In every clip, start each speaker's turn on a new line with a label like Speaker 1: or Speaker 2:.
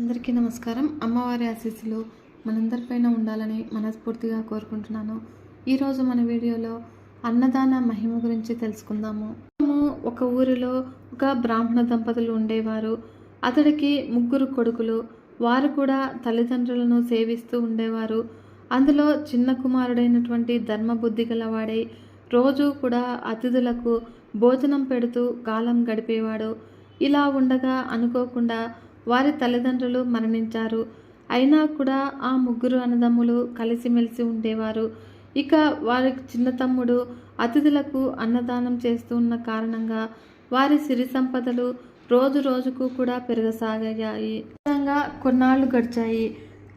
Speaker 1: అందరికీ నమస్కారం. అమ్మవారి ఆశీస్సులు మనందరిపైన ఉండాలని మనస్ఫూర్తిగా కోరుకుంటున్నాను. ఈరోజు మన వీడియోలో అన్నదాన మహిమ గురించి తెలుసుకుందాము. ఒక ఊరిలో ఒక బ్రాహ్మణ దంపతులు ఉండేవారు. అతడికి ముగ్గురు కొడుకులు. వారు కూడా తల్లిదండ్రులను సేవిస్తూ ఉండేవారు. అందులో చిన్న కుమారుడైనటువంటి ధర్మబుద్ధి గలవాడై రోజు కూడా అతిథులకు భోజనం పెడుతూ కాలం గడిపేవాడు. ఇలా ఉండగా అనుకోకుండా వారి తల్లిదండ్రులు మరణించారు. అయినా కూడా ఆ ముగ్గురు అన్నదమ్ములు కలిసిమెలిసి ఉండేవారు. ఇక వారి చిన్న తమ్ముడు అతిథులకు అన్నదానం చేస్తూ ఉన్న కారణంగా వారి సిరి సంపదలు రోజు రోజుకు కూడా పెరగసాగాయి. విధంగా కొన్నాళ్ళు గడిచాయి.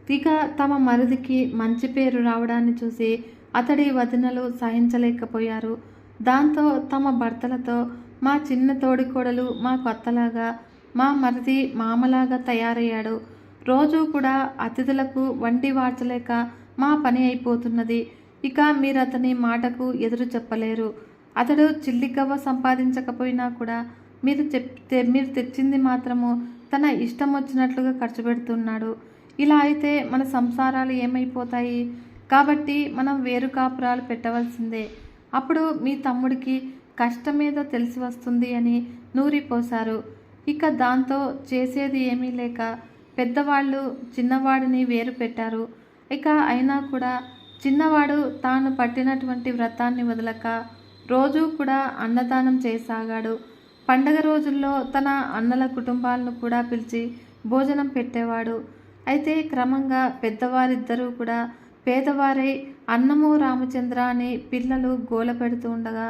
Speaker 1: ఇక తమ మరిదికి మంచి పేరు రావడాన్ని చూసి అతడి వదినలు సహించలేకపోయారు. దాంతో తమ భర్తలతో మా చిన్న తోడికోడలు మా కొత్తలాగా మా మరిది మామలాగా తయారయ్యాడు. రోజు కూడా అతిథులకు వండి వార్చలేక మా పని అయిపోతున్నది. ఇక మీరు అతని మాటకు ఎదురు చెప్పలేరు. అతడు చిల్లిగవ్వ సంపాదించకపోయినా కూడా మీరు చెప్తే మీరు తెచ్చింది మాత్రము తన ఇష్టం వచ్చినట్లుగా ఖర్చు పెడుతున్నాడు. ఇలా అయితే మన సంసారాలు ఏమైపోతాయి? కాబట్టి మనం వేరు కాపురాలు పెట్టవలసిందే. అప్పుడు మీ తమ్ముడికి కష్టమేదో తెలిసి వస్తుంది అని నూరిపోశారు. ఇక దాంతో చేసేది ఏమీ లేక పెద్దవాళ్ళు చిన్నవాడిని వేరు పెట్టారు. ఇక అయినా కూడా చిన్నవాడు తాను పట్టినటువంటి వ్రతాన్ని వదలక రోజూ కూడా అన్నదానం చేయసాగాడు. పండగ రోజుల్లో తన అన్నల కుటుంబాలను కూడా పిలిచి భోజనం పెట్టేవాడు. అయితే క్రమంగా పెద్దవారిద్దరూ కూడా పేదవారై అన్నము రామచంద్ర అని పిల్లలు గోల పెడుతూ ఉండగా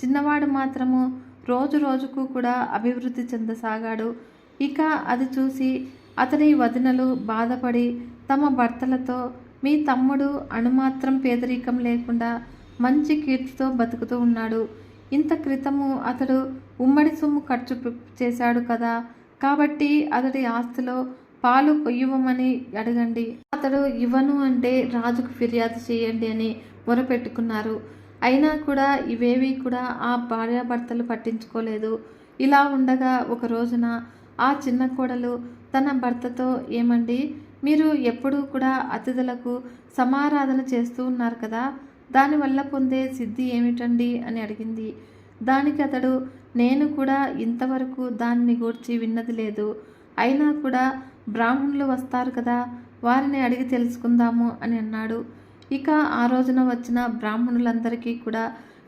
Speaker 1: చిన్నవాడు మాత్రము రోజు రోజుకు కూడా అభివృద్ధి చెందసాగాడు. ఇక అది చూసి అతని వదినలు బాధపడి తమ భర్తలతో మీ తమ్ముడు అణుమాత్రం పేదరికం లేకుండా మంచి కీర్తితో బతుకుతూ ఉన్నాడు. ఇంత క్రితము అతడు ఉమ్మడి సొమ్ము ఖర్చు చేశాడు కదా. కాబట్టి అతడి ఆస్తిలో పాలు పొయ్యమని అడగండి. అతడు ఇవ్వను అంటే రాజుకు ఫిర్యాదు చేయండి అని మొరపెట్టుకున్నారు. అయినా కూడా ఇవేవి కూడా ఆ భార్యాభర్తలు పట్టించుకోలేదు. ఇలా ఉండగా ఒక రోజున ఆ చిన్న కోడలు తన భర్తతో ఏమండి? మీరు ఎప్పుడూ కూడా అతిథులకు సమారాధన చేస్తూ ఉన్నారు కదా? దానివల్ల పొందే సిద్ధి ఏమిటండి? అని అడిగింది. దానికి అతడు నేను కూడా ఇంతవరకు దాన్ని గూర్చి విన్నది లేదు. అయినా కూడా బ్రాహ్మణులు వస్తారు కదా? వారిని అడిగి తెలుసుకుందాము అని అన్నాడు. ఇక ఆ రోజున వచ్చిన బ్రాహ్మణులందరికీ కూడా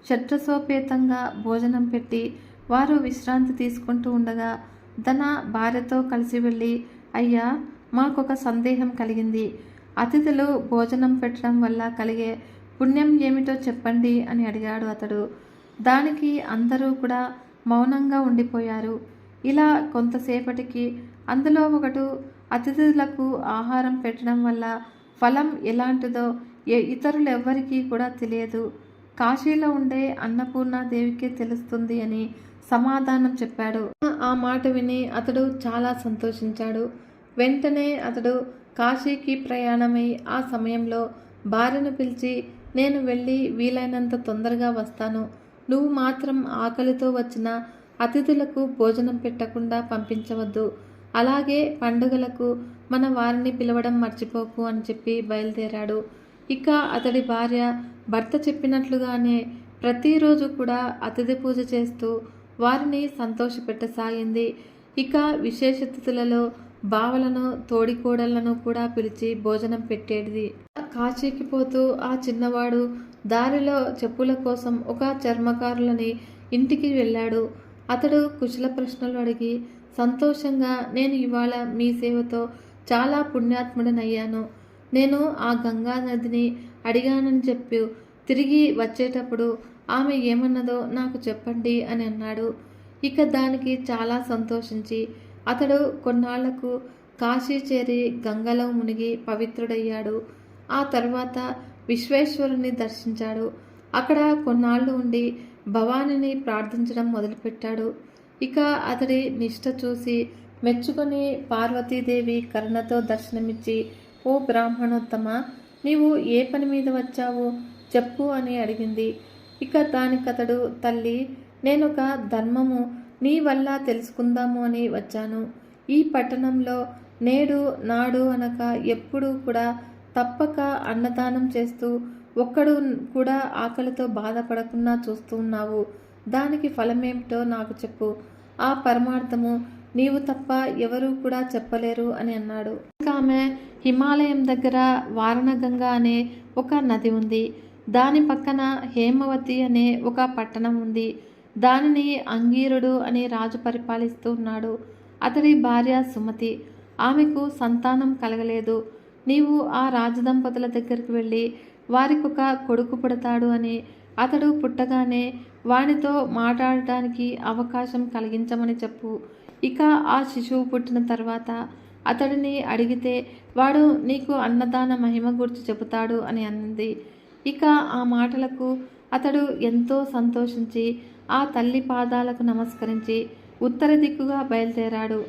Speaker 1: షట్రసోపేతంగా భోజనం పెట్టి వారు విశ్రాంతి తీసుకుంటూ ఉండగా ధన భార్యతో కలిసి వెళ్ళి అయ్యా మాకొక సందేహం కలిగింది. అతిథులు భోజనం పెట్టడం వల్ల కలిగే పుణ్యం ఏమిటో చెప్పండి అని అడిగాడు అతడు. దానికి అందరూ కూడా మౌనంగా ఉండిపోయారు. ఇలా కొంతసేపటికి అందులో ఒకడు అతిథులకు ఆహారం పెట్టడం వల్ల ఫలం ఎలాంటిదో ఇతరులు ఎవ్వరికీ కూడా తెలియదు. కాశీలో ఉండే అన్నపూర్ణాదేవికే తెలుస్తుంది అని సమాధానం చెప్పాడు. ఆ మాట విని అతడు చాలా సంతోషించాడు. వెంటనే అతడు కాశీకి ప్రయాణమై ఆ సమయంలో భార్యను పిలిచి నేను వెళ్ళి వీలైనంత తొందరగా వస్తాను. నువ్వు మాత్రం ఆకలితో వచ్చిన అతిథులకు భోజనం పెట్టకుండా పంపించవద్దు. అలాగే పండుగలకు మన వారిని పిలవడం మర్చిపోకు అని చెప్పి బయలుదేరాడు. ఇక అతడి భార్య భర్త చెప్పినట్లుగానే ప్రతిరోజు కూడా అతిథి పూజ చేస్తూ వారిని సంతోషపెట్టసాగింది. ఇక విశేషతిథులలో బావలను తోడికోడళ్ళను కూడా పిలిచి భోజనం పెట్టేది కాశీకి పోతూ ఆ చిన్నవాడు దారిలో చెప్పుల కోసం ఒక చర్మకారులని ఇంటికి వెళ్ళాడు. అతడు కుశల ప్రశ్నలు అడిగి సంతోషంగా నేను ఇవాళ మీ సేవతో చాలా పుణ్యాత్ముడనయ్యాను. నేను ఆ గంగా నదిని అడిగానని చెప్పి తిరిగి వచ్చేటప్పుడు ఆమె ఏమన్నదో నాకు చెప్పండి అని అన్నాడు. ఇక దానికి చాలా సంతోషించి అతడు కొన్నాళ్ళకు కాశీ చేరి గంగలో మునిగి పవిత్రుడయ్యాడు. ఆ తర్వాత విశ్వేశ్వరుని దర్శించాడు. అక్కడ కొన్నాళ్ళు ఉండి భవానిని ప్రార్థించడం మొదలుపెట్టాడు. ఇక అతడి నిష్ఠ చూసి మెచ్చుకొని పార్వతీదేవి కరుణతో దర్శనమిచ్చి ఓ బ్రాహ్మణోత్తమ నీవు ఏ పని మీద వచ్చావు? చెప్పు అని అడిగింది. ఇక దానికతడు తల్లి నేనొక ధర్మము నీ వల్ల తెలుసుకుందాము అని వచ్చాను. ఈ పట్టణంలో నేడు నాడు అనక ఎప్పుడూ కూడా తప్పక అన్నదానం చేస్తూ ఒక్కడు కూడా ఆకలితో బాధపడకుండా చూస్తూ ఉన్నావు. దానికి ఫలమేమిటో నాకు చెప్పు. ఆ పరమార్థము నీవు తప్ప ఎవరూ కూడా చెప్పలేరు అని అన్నాడు. ఆమె హిమాలయం దగ్గర వారణగంగా అనే ఒక నది ఉంది. దాని పక్కన హేమవతి అనే ఒక పట్టణం ఉంది. దానిని అంగీరుడు అనే రాజు పరిపాలిస్తూ ఉన్నాడు. అతడి భార్య సుమతి. ఆమెకు సంతానం కలగలేదు. నీవు ఆ రాజదంపతుల దగ్గరికి వెళ్ళి వారికి ఒక కొడుకు పుడతాడు అని అతడు పుట్టగానే వానితో మాట్లాడటానికి అవకాశం కలిగించమని చెప్పు. ఇక ఆ శిశువు పుట్టిన తర్వాత అతడిని అడిగితే వాడు నీకు అన్నదాన మహిమ గురించి చెబుతాడు అని అంది ఇక ఆ మాటలకు అతడు ఎంతో సంతోషించి ఆ తల్లి పాదాలకు నమస్కరించి ఉత్తర దిక్కుగా బయలుదేరాడు.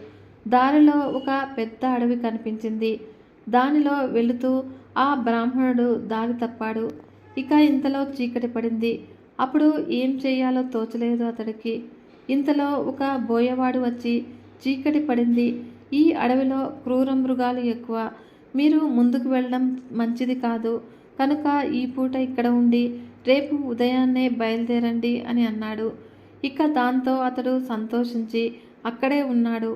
Speaker 1: దారిలో ఒక పెద్ద అడవి కనిపించింది. దానిలో వెళుతూ ఆ బ్రాహ్మణుడు దారి తప్పాడు. ఇక ఇంతలో చీకటి పడింది. అప్పుడు ఏం చేయాలో తోచలేదు అతడికి. ఇంతలో ఒక బోయవాడు వచ్చి చీకటి పడింది. ఈ అడవిలో క్రూర మృగాలు ఎక్కువ. మీరు ముందుకు వెళ్ళడం మంచిది కాదు. కనుక ఈ పూట ఇక్కడ ఉండి రేపు ఉదయాన్నే బయలుదేరండి అని అన్నాడు. ఇక దాంతో అతడు సంతోషించి అక్కడే ఉన్నాడు.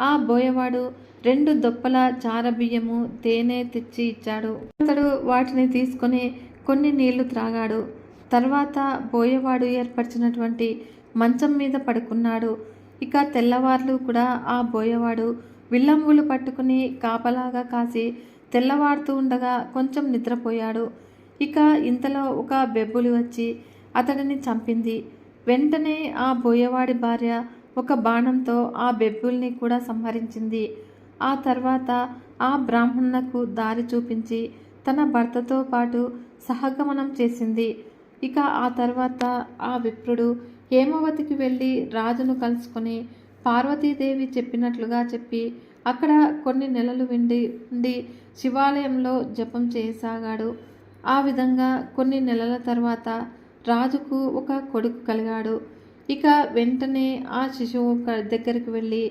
Speaker 1: ఆ బోయవాడు రెండు దొప్పల చారబియ్యము తేనె తెచ్చి ఇచ్చాడు. అతడు వాటిని తీసుకొని కొన్ని నీళ్ళు త్రాగాడు. తర్వాత బోయవాడు ఏర్పరిచినటువంటి మంచం మీద పడుకున్నాడు. ఇక తెల్లవార్లు కూడా ఆ బోయవాడు విల్లంబులు పట్టుకుని కాపలాగా కాసి తెల్లవాడుతూ ఉండగా కొంచెం నిద్రపోయాడు. ఇక ఇంతలో ఒక బెబ్బులు వచ్చి అతడిని చంపింది. వెంటనే ఆ బోయవాడి భార్య ఒక బాణంతో ఆ బెబ్బుల్ని కూడా సంహరించింది. ఆ తర్వాత ఆ బ్రాహ్మణునకు దారి చూపించి తన భర్తతో పాటు సహగమనం చేసింది. ఇక ఆ తర్వాత ఆ విప్రుడు హేమవతికి వెళ్ళి రాజును కలుసుకొని పార్వతీదేవి చెప్పినట్లుగా చెప్పి అక్కడ కొన్ని నెలలు వెండి ఉండి శివాలయంలో జపం చేయసాగాడు. ఆ విధంగా కొన్ని నెలల తర్వాత రాజుకు ఒక కొడుకు కలిగాడు. ఇక వెంటనే ఆ శిశువు దగ్గరికి వెళ్ళి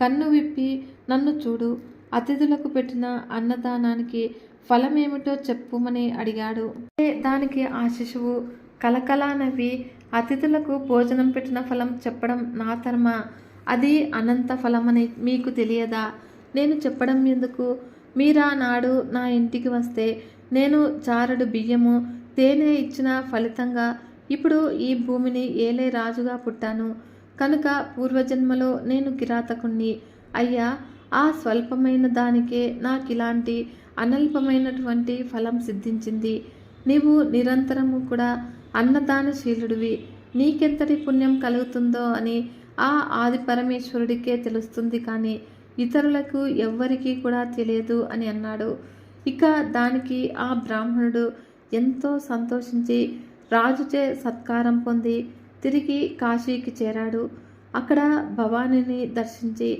Speaker 1: కన్ను విప్పి నన్ను చూడు అతిథులకు పెట్టిన అన్నదానానికి ఫలమేమిటో చెప్పుమని అడిగాడు. అంటే దానికి ఆ శిశువు కలకలా నవ్వి అతిథులకు భోజనం పెట్టిన ఫలం చెప్పడం నా ధర్మ. అది అనంత ఫలమని మీకు తెలియదా? నేను చెప్పడం ఎందుకు? మీరా నాడు నా ఇంటికి వస్తే నేను చారడు బియ్యము తేనె ఇచ్చిన ఫలితంగా ఇప్పుడు ఈ భూమిని ఏలే రాజుగా పుట్టాను. కనుక పూర్వజన్మలో నేను కిరాతకుణ్ణి. అయ్యా ఆ స్వల్పమైన దానికే నాకు ఇలాంటి అనల్పమైనటువంటి ఫలం సిద్ధించింది. నీవు నిరంతరము కూడా అన్నదానశీలుడివి. నీకెంతటి పుణ్యం కలుగుతుందో అని ఆ ఆది పరమేశ్వరుడికే తెలుస్తుంది కానీ ఇతరులకు ఎవ్వరికీ కూడా తెలియదు అని అన్నాడు. ఇక దానికి ఆ బ్రాహ్మణుడు ఎంతో సంతోషించి రాజుచే సత్కారం పొంది తిరిగి కాశీకి చేరాడు. అక్కడ భవానీని దర్శించి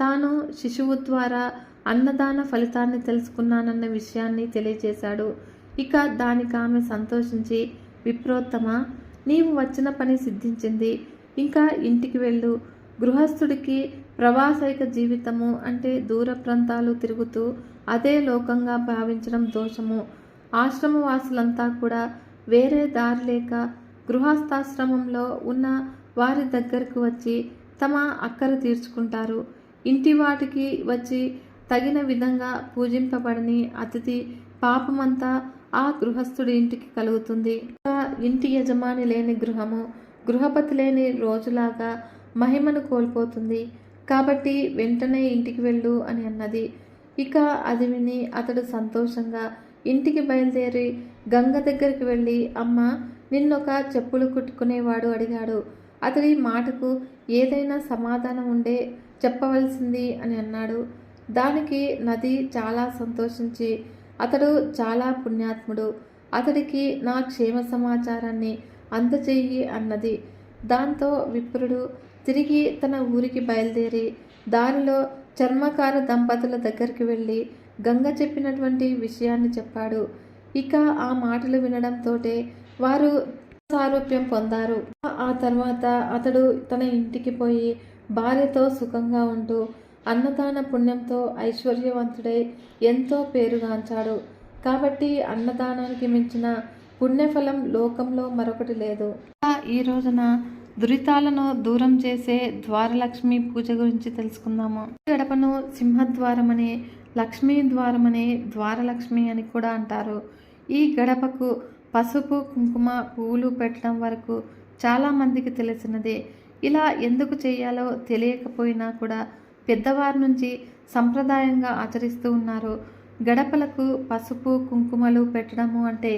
Speaker 1: తాను శిశువు ద్వారా అన్నదాన ఫలితాన్ని తెలుసుకున్నానన్న విషయాన్ని తెలియజేశాడు. ఇక దానికి ఆమె సంతోషించి విప్రోత్తమ నీవు వచ్చిన పని సిద్ధించింది. ఇంకా ఇంటికి వెళ్ళు. గృహస్థుడికి ప్రవాసైక జీవితము అంటే దూర ప్రాంతాలు తిరుగుతూ అదే లోకంగా భావించడం దోషము. ఆశ్రమవాసులంతా కూడా వేరే దారి లేక గృహస్థాశ్రమంలో ఉన్న వారి దగ్గరకు వచ్చి తమ అక్కర తీర్చుకుంటారు. ఇంటి వాటికి వచ్చి తగిన విధంగా పూజింపబడని అతిథి పాపమంతా ఆ గృహస్థుడి ఇంటికి కలుగుతుంది. ఇంటి యజమాని లేని గృహము గృహపతి లేని రోజులాగా మహిమను కోల్పోతుంది. కాబట్టి వెంటనే ఇంటికి వెళ్ళు అని అన్నది. ఇక అది విని అతడు సంతోషంగా ఇంటికి బయలుదేరి గంగ దగ్గరికి వెళ్ళి అమ్మ నిన్నొక చెప్పులు కుట్టుకునేవాడు అడిగాడు. అతడి మాటకు ఏదైనా సమాధానం ఉండే చెప్పవలసింది అని అన్నాడు. దానికి నది చాలా సంతోషించి అతడు చాలా పుణ్యాత్ముడు. అతడికి నా క్షేమ సమాచారాన్ని అందజేయి అన్నది. దాంతో విప్రుడు తిరిగి తన ఊరికి బయలుదేరి దారిలో చర్మకార దంపతుల దగ్గరికి వెళ్ళి గంగ చెప్పినటువంటి విషయాన్ని చెప్పాడు. ఇక ఆ మాటలు వినడంతోటే వారు సారూప్యం పొందారు. ఆ తర్వాత అతడు తన ఇంటికి పోయి భార్యతో సుఖంగా ఉంటూ అన్నదాన పుణ్యంతో ఐశ్వర్యవంతుడై ఎంతో పేరుగాంచాడు. కాబట్టి అన్నదానానికి మించిన పుణ్యఫలం లోకంలో మరొకటి లేదు. ఈ రోజున దురితాలను దూరం చేసే ద్వారలక్ష్మి పూజ గురించి తెలుసుకుందాము. గడపను సింహద్వారం అని లక్ష్మీ ద్వారం అని ద్వారలక్ష్మి అని కూడా అంటారు. ఈ గడపకు పసుపు కుంకుమ పువ్వులు పెట్టడం వరకు చాలా మందికి తెలిసినదే. ఇలా ఎందుకు చేయాలో తెలియకపోయినా కూడా పెద్దవారి నుంచి సంప్రదాయంగా ఆచరిస్తూ ఉన్నారు. గడపలకు పసుపు కుంకుమలు పెట్టడము అంటే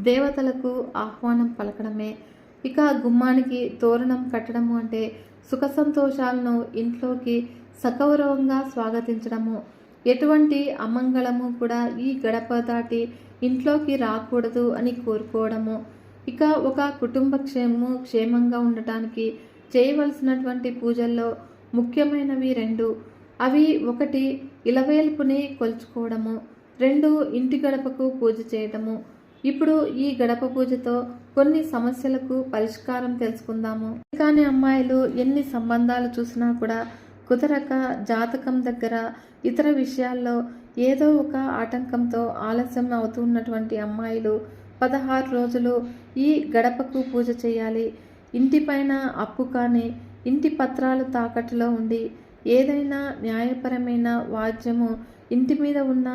Speaker 1: దేవతలకు ఆహ్వానం పలకడమే. ఇక గుమ్మానికి తోరణం కట్టడము అంటే సుఖ సంతోషాలను ఇంట్లోకి సగౌరవంగా స్వాగతించడము. ఎటువంటి అమంగళము కూడా ఈ గడప దాటి ఇంట్లోకి రాకూడదు అని కోరుకోవడము. ఇక ఒక కుటుంబ క్షేమము క్షేమంగా ఉండటానికి చేయవలసినటువంటి పూజల్లో ముఖ్యమైనవి రెండు. అవి ఒకటి ఇలవేల్పుని కొలుచుకోవడము. రెండు ఇంటి గడపకు పూజ చేయడము ఇప్పుడు ఈ గడప పూజతో కొన్ని సమస్యలకు పరిష్కారం తెలుసుకుందాము. కానీ అమ్మాయిలు ఎన్ని సంబంధాలు చూసినా కూడా కుదరక జాతకం దగ్గర ఇతర విషయాల్లో ఏదో ఒక ఆటంకంతో ఆలస్యం అవుతున్నటువంటి అమ్మాయిలు పదహారు రోజులు ఈ గడపకు పూజ చేయాలి. ఇంటిపైన అప్పు కానీ ఇంటి పత్రాలు తాకట్టులో ఉండి ఏదైనా న్యాయపరమైన వాద్యము ఇంటి మీద ఉన్న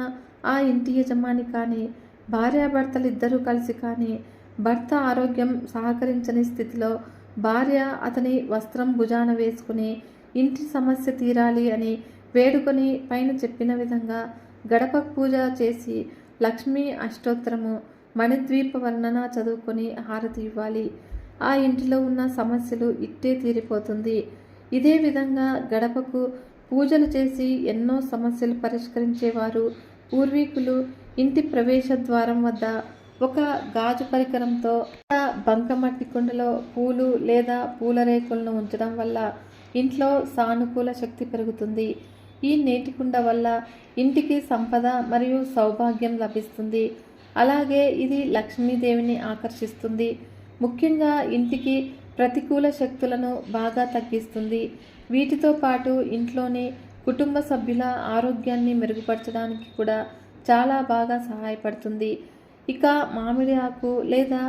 Speaker 1: ఆ ఇంటి యజమాని కానీ భార్యాభర్తలు ఇద్దరూ కలిసి కానీ భర్త ఆరోగ్యం సహకరించని స్థితిలో భార్య అతని వస్త్రం భుజాన వేసుకుని ఇంటి సమస్య తీరాలి అని వేడుకొని పైన చెప్పిన విధంగా గడప పూజ చేసి లక్ష్మీ అష్టోత్తరము మణిద్వీప వర్ణన చదువుకొని హారతి ఇవ్వాలి. ఆ ఇంటిలో ఉన్న సమస్యలు ఇట్టే తీరిపోతుంది. ఇదే విధంగా గడపకు పూజలు చేసి ఎన్నో సమస్యలు పరిష్కరించేవారు పూర్వీకులు ఇంటి ప్రవేశ ద్వారం వద్ద ఒక గాజు పరికరంతో బంకమట్టి కుండలో పూలు లేదా పూల రేకులను ఉంచడం వల్ల ఇంట్లో సానుకూల శక్తి పెరుగుతుంది. ఈ నేటి కుండ వల్ల ఇంటికి సంపద మరియు సౌభాగ్యం లభిస్తుంది. అలాగే ఇది లక్ష్మీదేవిని ఆకర్షిస్తుంది. ముఖ్యంగా ఇంటికి ప్రతికూల శక్తులను బాగా తగ్గిస్తుంది. వీటితో పాటు ఇంట్లోని కుటుంబ సభ్యుల ఆరోగ్యాన్ని మెరుగుపరచడానికి కూడా చాలా బాగా సహాయపడుతుంది. ఇక మామిడి ఆకు లేదా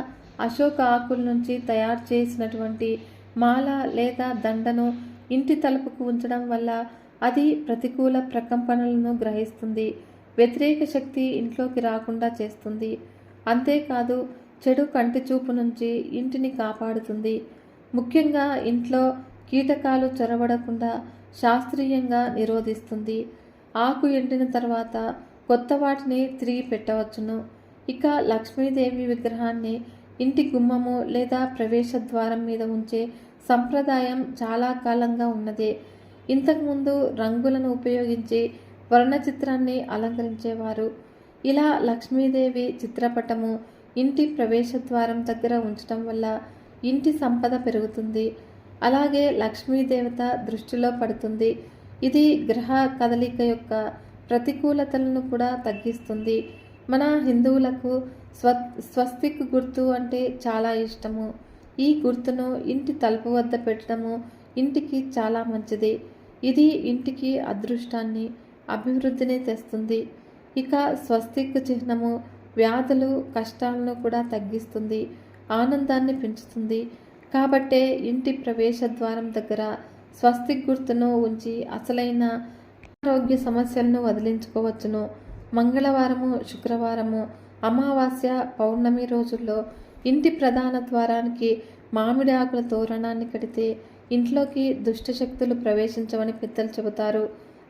Speaker 1: అశోక ఆకుల నుంచి తయారు చేసినటువంటి మాల లేదా దండను ఇంటి తలుపుకు ఉంచడం వల్ల అది ప్రతికూల ప్రకంపనలను గ్రహిస్తుంది. వ్యతిరేక శక్తి ఇంట్లోకి రాకుండా చేస్తుంది. అంతేకాదు చెడు కంటి చూపు నుంచి ఇంటిని కాపాడుతుంది. ముఖ్యంగా ఇంట్లో కీటకాలు చొరబడకుండా శాస్త్రీయంగా నిరోధిస్తుంది. ఆకు ఎండిన తర్వాత కొత్త వాటిని తిరిగి పెట్టవచ్చును. ఇక లక్ష్మీదేవి విగ్రహాన్ని ఇంటి గుమ్మము లేదా ప్రవేశ ద్వారం మీద ఉంచే సంప్రదాయం చాలా కాలంగా ఉన్నది. ఇంతకుముందు రంగులను ఉపయోగించి వర్ణచిత్రాన్ని అలంకరించేవారు. ఇలా లక్ష్మీదేవి చిత్రపటము ఇంటి ప్రవేశ ద్వారం దగ్గర ఉంచడం వల్ల ఇంటి సంపద పెరుగుతుంది. అలాగే లక్ష్మీదేవత దృష్టిలో పడుతుంది. ఇది గ్రహ కదలిక యొక్క ప్రతికూలతలను కూడా తగ్గిస్తుంది. మన హిందువులకు స్వ స్వస్తిక్ గుర్తు అంటే చాలా ఇష్టము. ఈ గుర్తును ఇంటి తలుపు వద్ద పెట్టడము ఇంటికి చాలా మంచిది. ఇది ఇంటికి అదృష్టాన్ని అభివృద్ధిని తెస్తుంది. ఇక స్వస్తిక్ చిహ్నము వ్యాధులు కష్టాలను కూడా తగ్గిస్తుంది. ఆనందాన్ని పెంచుతుంది. కాబట్టే ఇంటి ప్రవేశ ద్వారం దగ్గర స్వస్తిక్ గుర్తును ఉంచి అసలైన ఆరోగ్య సమస్యలను వదిలించుకోవచ్చును. మంగళవారము శుక్రవారము అమావాస్య పౌర్ణమి రోజుల్లో ఇంటి ప్రధాన ద్వారానికి మామిడి ఆకుల తోరణాన్ని కడితే ఇంట్లోకి దుష్టశక్తులు ప్రవేశించవని పెద్దలు చెబుతారు.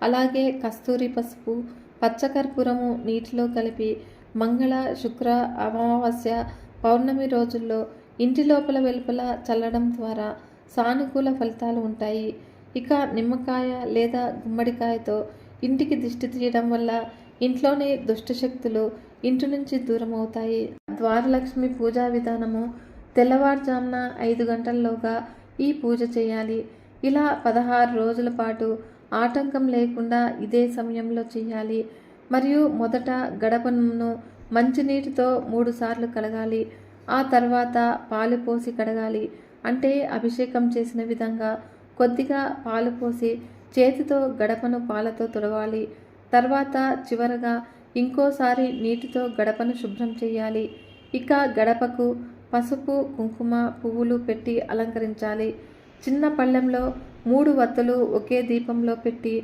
Speaker 1: అలాగే కస్తూరి పసుపు పచ్చకర్పూరము నీటిలో కలిపి మంగళ శుక్ర అమావాస్య పౌర్ణమి రోజుల్లో ఇంటి లోపల వెలుపల చల్లడం ద్వారా సానుకూల ఫలితాలు ఉంటాయి. ఇక నిమ్మకాయ లేదా గుమ్మడికాయతో ఇంటికి దిష్టి తీయడం వల్ల ఇంట్లోని దుష్టశక్తులు ఇంటి నుంచి దూరం అవుతాయి ద్వారలక్ష్మి పూజా విధానము తెల్లవారుజామున ఐదు గంటల్లోగా ఈ పూజ చేయాలి. ఇలా పదహారు రోజుల పాటు ఆటంకం లేకుండా ఇదే సమయంలో చేయాలి. మరియు మొదట గడపను మంచినీటితో మూడుసార్లు కడగాలి. ఆ తర్వాత పాలు పోసి కడగాలి. అంటే అభిషేకం చేసిన విధంగా కొద్దిగా పాలు పోసి చేతితో గడపను పాలతో తుడవాలి. తర్వాత చివరగా ఇంకోసారి నీటితో గడపను శుభ్రం చేయాలి. ఇక గడపకు పసుపు కుంకుమ పువ్వులు పెట్టి అలంకరించాలి. చిన్న పళ్ళెంలో మూడు వత్తులు ఒకే దీపంలో పెట్టి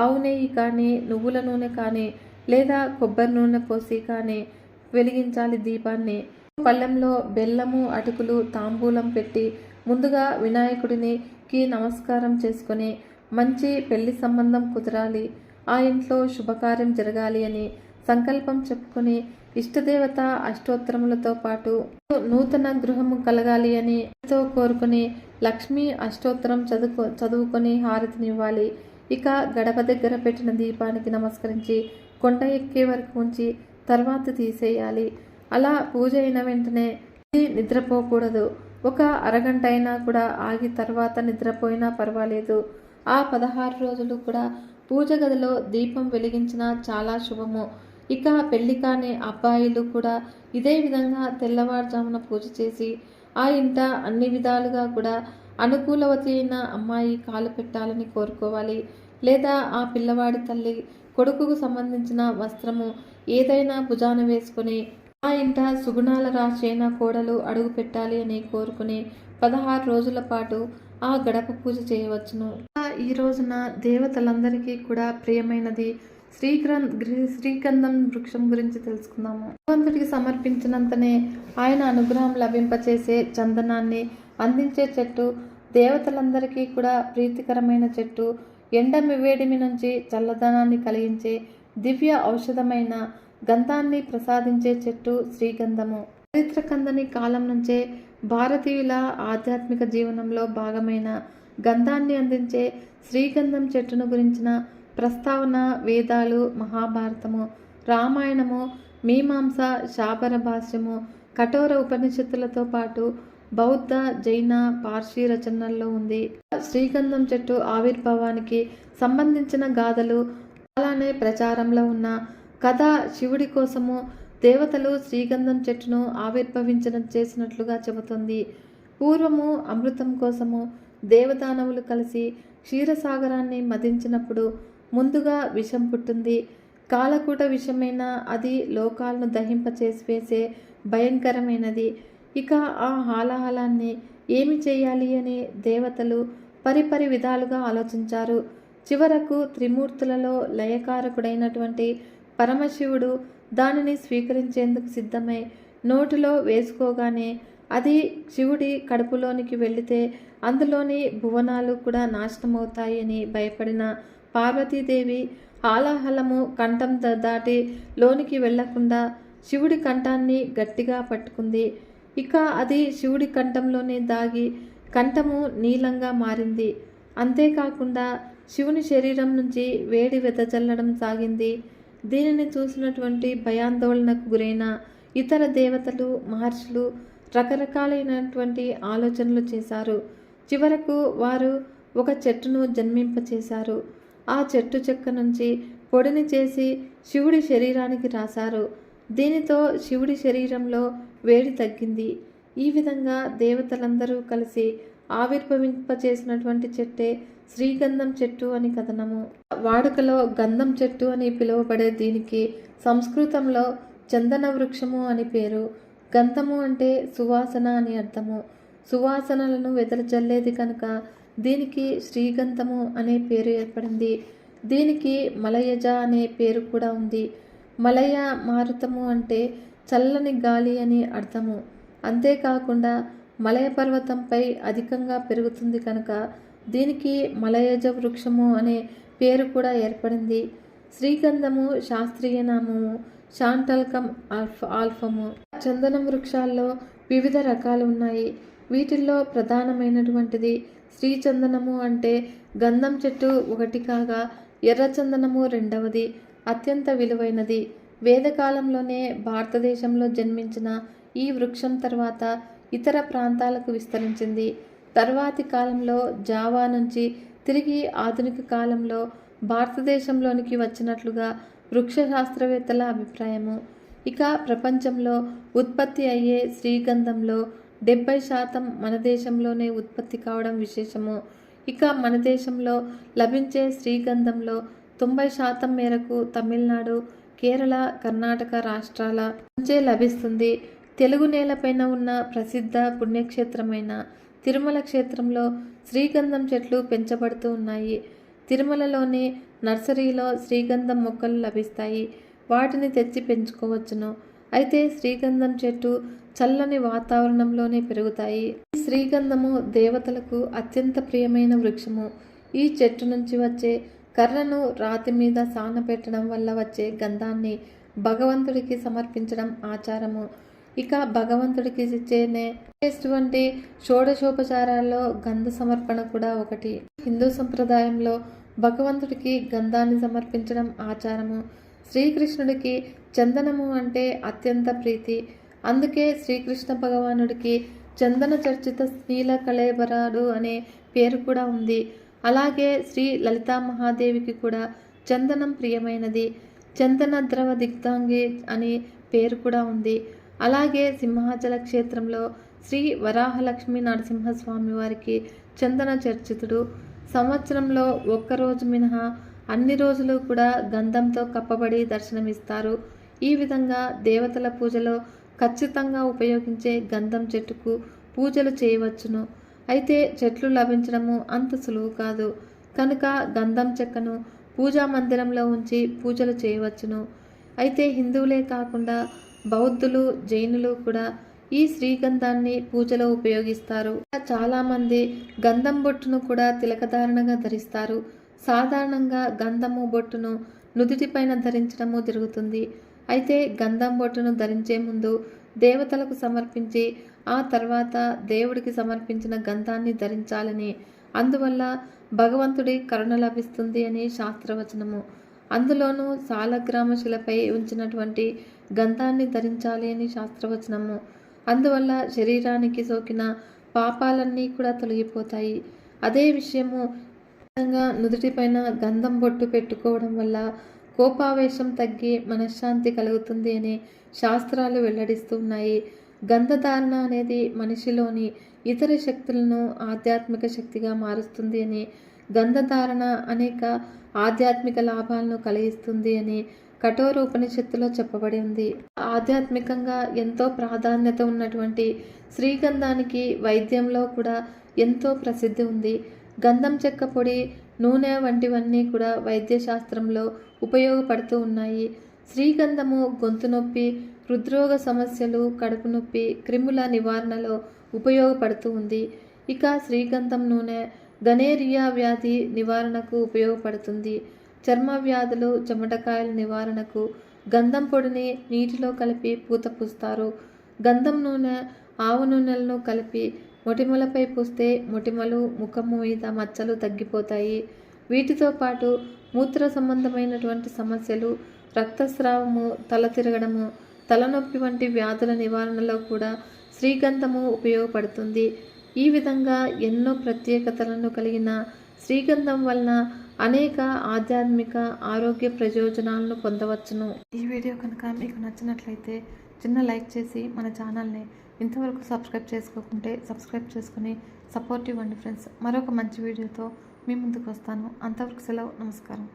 Speaker 1: ఆవు నెయ్యి కానీ నువ్వుల నూనె కానీ లేదా కొబ్బరి నూనె పోసి కానీ వెలిగించాలి దీపాన్ని. పళ్ళెంలో బెల్లము అటుకులు తాంబూలం పెట్టి ముందుగా వినాయకుడిని కి నమస్కారం చేసుకొని మంచి పెళ్ళి సంబంధం కుదరాలి ఆ ఇంట్లో శుభకార్యం జరగాలి అని సంకల్పం చెప్పుకొని ఇష్టదేవత అష్టోత్తరములతో పాటు నూతన గృహము కలగాలి అని తో కోరుకుని లక్ష్మీ అష్టోత్తరం చదువుకో చదువుకొని హారతినివ్వాలి ఇక గడప దగ్గర పెట్టిన దీపానికి నమస్కరించి కొండ ఎక్కే వరకు ఉంచి తర్వాత తీసేయాలి. అలా పూజ అయిన వెంటనే నిద్రపోకూడదు. ఒక అరగంట అయినా కూడా ఆగి తర్వాత నిద్రపోయినా పర్వాలేదు. ఆ పదహారు రోజులు కూడా పూజ గదిలో దీపం వెలిగించిన చాలా శుభము. ఇక పెళ్ళి కాని అబ్బాయిలు కూడా ఇదే విధంగా తెల్లవారుజామున పూజ చేసి ఆ ఇంట అన్ని విధాలుగా కూడా అనుకూలవతి అయిన అమ్మాయి కాలు పెట్టాలని కోరుకోవాలి. లేదా ఆ పిల్లవాడి తల్లి కొడుకుకు సంబంధించిన వస్త్రము ఏదైనా భుజాన వేసుకొని ఆ ఇంట సుగుణాల రాశైన కోడలు అడుగు పెట్టాలి అని కోరుకుని పదహారు రోజుల పాటు ఆ గడప పూజ చేయవచ్చును. ఈ రోజున దేవతలందరికీ కూడా ప్రియమైనది శ్రీగ్రం శ్రీగంధం వృక్షం గురించి తెలుసుకుందాము. భగవంతుడికి సమర్పించినంతనే ఆయన అనుగ్రహం లభింపచేసే చందనాన్ని అందించే చెట్టు దేవతలందరికీ కూడా ప్రీతికరమైన చెట్టు ఎండమి వేడిమి నుంచి చల్లదనాన్ని కలిగించే దివ్య ఔషధమైన గంధాన్ని ప్రసాదించే చెట్టు శ్రీగంధము. చరిత్ర కందని కాలం నుంచే భారతీయుల ఆధ్యాత్మిక జీవనంలో భాగమైన గంధాన్ని అందించే శ్రీగంధం చెట్టును గురించిన ప్రస్తావన వేదాలు మహాభారతము రామాయణము మీమాంస శాపర భాష్యము కఠోర ఉపనిషత్తులతో పాటు బౌద్ధ జైన పార్శీ రచనల్లో ఉంది. శ్రీగంధం చెట్టు ఆవిర్భావానికి సంబంధించిన గాథలు అలానే ప్రచారంలో ఉన్న కథ శివుడి కోసము దేవతలు శ్రీగంధం చెట్టును ఆవిర్భవించడం చేసినట్లుగా చెబుతుంది. పూర్వము అమృతం కోసము దేవదానవులు కలిసి క్షీరసాగరాన్ని మదించినప్పుడు ముందుగా విషం పుట్టింది. కాలకూట విషమైన అది లోకాలను దహింపచేసి వేసే భయంకరమైనది. ఇక ఆ హాలాహలాన్ని ఏమి చేయాలి అని దేవతలు పరిపరి విధాలుగా ఆలోచించారు. చివరకు త్రిమూర్తులలో లయకారకుడైనటువంటి పరమశివుడు దానిని స్వీకరించేందుకు సిద్ధమై నోటిలో వేసుకోగానే అది శివుడి కడుపులోనికి వెళితే అందులోని భువనాలు కూడా నాశనమవుతాయని భయపడిన పార్వతీదేవి హాలాహలము కంఠం దాటి లోనికి వెళ్ళకుండా శివుడి కంఠాన్ని గట్టిగా పట్టుకుంది. ఇక అది శివుడి కంఠంలోనే దాగి కంఠము నీలంగా మారింది. అంతేకాకుండా శివుని శరీరం నుంచి వేడి వెదజల్లడం సాగింది. దీనిని చూసినటువంటి భయాందోళనకు గురైన ఇతర దేవతలు మహర్షులు రకరకాలైనటువంటి ఆలోచనలు చేశారు. చివరకు వారు ఒక చెట్టును జన్మింపచేశారు. ఆ చెట్టు చెక్క నుంచి పొడిని చేసి శివుడి శరీరానికి రాశారు. దీనితో శివుడి శరీరంలో వేడి తగ్గింది. ఈ విధంగా దేవతలందరూ కలిసి ఆవిర్భవింపచేసినటువంటి చెట్టే శ్రీగంధం చెట్టు అని కథనము. వాడుకలో గంధం చెట్టు అని పిలువబడే దీనికి సంస్కృతంలో చందన వృక్షము అని పేరు. గంధము అంటే సువాసన అని అర్థము. సువాసనలను వెదలజల్లేది కనుక దీనికి శ్రీగంధము అనే పేరు ఏర్పడింది. దీనికి మలయజ అనే పేరు కూడా ఉంది. మలయ మారుతము అంటే చల్లని గాలి అని అర్థము. అంతేకాకుండా మలయ పర్వతంపై అధికంగా పెరుగుతుంది కనుక దీనికి మలయజ వృక్షము అనే పేరు కూడా ఏర్పడింది. శ్రీగంధము శాస్త్రీయ నామము శాంటల్కం ఆల్ఫ ఆల్ఫము. చందనం వృక్షాల్లో వివిధ రకాలు ఉన్నాయి. వీటిల్లో ప్రధానమైనటువంటిది శ్రీచందనము అంటే గంధం చెట్టు ఒకటి కాగా ఎర్రచందనము రెండవది అత్యంత విలువైనది. వేదకాలంలోనే భారతదేశంలో జన్మించిన ఈ వృక్షం తర్వాత ఇతర ప్రాంతాలకు విస్తరించింది. తర్వాతి కాలంలో జావా నుంచి తిరిగి ఆధునిక కాలంలో భారతదేశంలోనికి వచ్చినట్లుగా వృక్ష శాస్త్రవేత్తల అభిప్రాయము. ఇక ప్రపంచంలో ఉత్పత్తి అయ్యే శ్రీగంధంలో డెబ్బై శాతం మన దేశంలోనే ఉత్పత్తి కావడం విశేషము. ఇక మన దేశంలో లభించే శ్రీగంధంలో తొంభై శాతం మేరకు తమిళనాడు కేరళ కర్ణాటక రాష్ట్రాల నుంచే లభిస్తుంది. తెలుగు నేలపైన ఉన్న ప్రసిద్ధ పుణ్యక్షేత్రమైన తిరుమల క్షేత్రంలో శ్రీగంధం చెట్లు పెంచబడుతూ ఉన్నాయి. తిరుమలలోని నర్సరీలో శ్రీగంధం మొక్కలు లభిస్తాయి. వాటిని తెచ్చి పెంచుకోవచ్చును. అయితే శ్రీగంధం చెట్టు చల్లని వాతావరణంలోనే పెరుగుతాయి. శ్రీగంధము దేవతలకు అత్యంత ప్రియమైన వృక్షము. ఈ చెట్టు నుంచి వచ్చే కర్రను రాతి మీద సాన పెట్టడం వల్ల వచ్చే గంధాన్ని భగవంతుడికి సమర్పించడం ఆచారము. ఇక భగవంతుడికి ఇచ్చేనే చేసేటువంటి షోడశోపచారాల్లో గంధ సమర్పణ కూడా ఒకటి. హిందూ సంప్రదాయంలో భగవంతుడికి గంధాన్ని సమర్పించడం ఆచారము. శ్రీకృష్ణుడికి చందనము అంటే అత్యంత ప్రీతి. అందుకే శ్రీకృష్ణ భగవానుడికి చందన చర్చిత నీల కళేబరాడు అనే పేరు కూడా ఉంది. అలాగే శ్రీ లలితా మహాదేవికి కూడా చందనం ప్రియమైనది. చందన ద్రవ దిగ్ధాంగి అని పేరు కూడా ఉంది. అలాగే సింహాచల క్షేత్రంలో శ్రీ వరాహలక్ష్మి నరసింహస్వామి వారికి చందన చర్చితుడు. సంవత్సరంలో ఒక్కరోజు మినహా అన్ని రోజులు కూడా గంధంతో కప్పబడి దర్శనమిస్తారు. ఈ విధంగా దేవతల పూజలో ఖచ్చితంగా ఉపయోగించే గంధం చెట్టుకు పూజలు చేయవచ్చును. అయితే చెట్లు లభించడము అంత సులువు కాదు. కనుక గంధం చెక్కను పూజా మందిరంలో ఉంచి పూజలు చేయవచ్చును. అయితే హిందువులే కాకుండా బౌద్ధులు జైనులు కూడా ఈ శ్రీగంధాన్ని పూజలో ఉపయోగిస్తారు. చాలామంది గంధం బొట్టును కూడా తిలకధారణగా ధరిస్తారు. సాధారణంగా గంధము బొట్టును నుదుటిపైన ధరించడము జరుగుతుంది. అయితే గంధం బొట్టును ధరించే ముందు దేవతలకు సమర్పించి ఆ తర్వాత దేవుడికి సమర్పించిన గంధాన్ని ధరించాలని అందువల్ల భగవంతుడి కరుణ లభిస్తుంది అని శాస్త్రవచనము. అందులోనూ సాలగ్రామ శిలపై ఉంచినటువంటి గంధాన్ని ధరించాలి అని శాస్త్రవచనము. అందువల్ల శరీరానికి సోకిన పాపాలన్నీ కూడా తొలగిపోతాయి. అదే విషయము నుదుటిపైన గంధం బొట్టు పెట్టుకోవడం వల్ల కోపావేశం తగ్గి మనశ్శాంతి కలుగుతుంది అని శాస్త్రాలు వెల్లడిస్తున్నాయి గంధధారణ అనేది మనిషిలోని ఇతర శక్తులను ఆధ్యాత్మిక శక్తిగా మారుస్తుంది అని గంధధారణ అనేక ఆధ్యాత్మిక లాభాలను కలిగిస్తుంది అని కఠోర ఉపనిషత్తులో చెప్పబడి ఉంది. ఆధ్యాత్మికంగా ఎంతో ప్రాధాన్యత ఉన్నటువంటి శ్రీగంధానికి వైద్యంలో కూడా ఎంతో ప్రసిద్ధి ఉంది. గంధం చెక్క పొడి నూనె వంటివన్నీ కూడా వైద్యశాస్త్రంలో ఉపయోగపడుతూ ఉన్నాయి. శ్రీగంధము గొంతు నొప్పి హృద్రోగ సమస్యలు కడుపు నొప్పి క్రిముల నివారణలో ఉపయోగపడుతూ ఉంది. ఇక శ్రీగంధం నూనె గనేరియా వ్యాధి నివారణకు ఉపయోగపడుతుంది. చర్మ వ్యాధులు చెమటకాయల నివారణకు గంధం పొడిని నీటిలో కలిపి పూత పూస్తారు. గంధం నూనె ఆవు నూనెలను కలిపి మొటిమలపై పూస్తే మొటిమలు ముఖము మీద మచ్చలు తగ్గిపోతాయి. వీటితో పాటు మూత్ర సంబంధమైనటువంటి సమస్యలు రక్తస్రావము తల తిరగడము తలనొప్పి వంటి వ్యాధుల నివారణలో కూడా శ్రీగంధము ఉపయోగపడుతుంది. ఈ విధంగా ఎన్నో ప్రత్యేకతలను కలిగిన శ్రీగంధం వలన అనేక ఆధ్యాత్మిక ఆరోగ్య ప్రయోజనాలను పొందవచ్చును. ఈ వీడియో కనుక మీకు నచ్చినట్లయితే చిన్న లైక్ చేసి మన ఛానల్ని ఇంతవరకు సబ్స్క్రైబ్ చేసుకోకుంటే సబ్స్క్రైబ్ చేసుకుని సపోర్ట్ ఇవ్వండి ఫ్రెండ్స్. మరొక మంచి వీడియోతో మీ ముందుకు వస్తాను. అంతవరకు సెలవు. నమస్కారం.